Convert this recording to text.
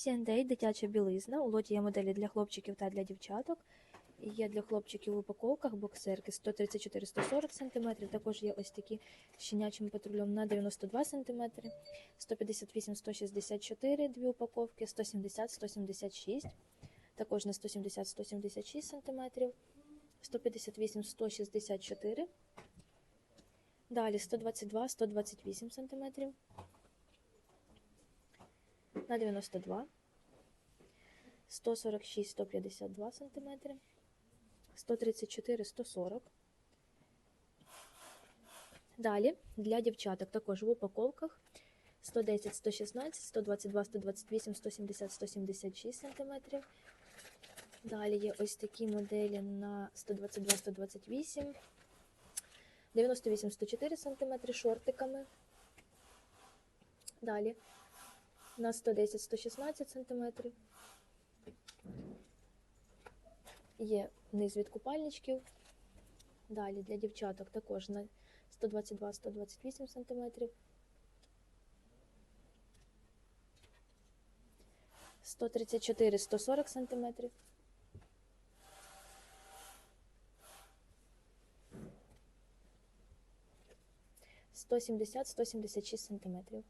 C&A дитяча білизна. У лоті є моделі для хлопчиків та для дівчаток. Є для хлопчиків в упаковках боксерки 134-140 см. Також є ось такі щенячим патрулем на 92 см, 158-164 дві упаковки, 170-176, також на 170-176 см, 158-164, далі 122-128 см, на 92, 146-152 см, 134-140. Далі для дівчаток також в упаковках 110, 116, 122, 128, 170, 176 см. Далі є ось такі моделі на 122, 128, 98, 104 см шортиками. Далі на 110, 116 см. Є низ від купальничків. Далі для дівчаток також на 122-128 см. 134-140 см. Сто сімдесят, сто сімдесят шість сантиметрів.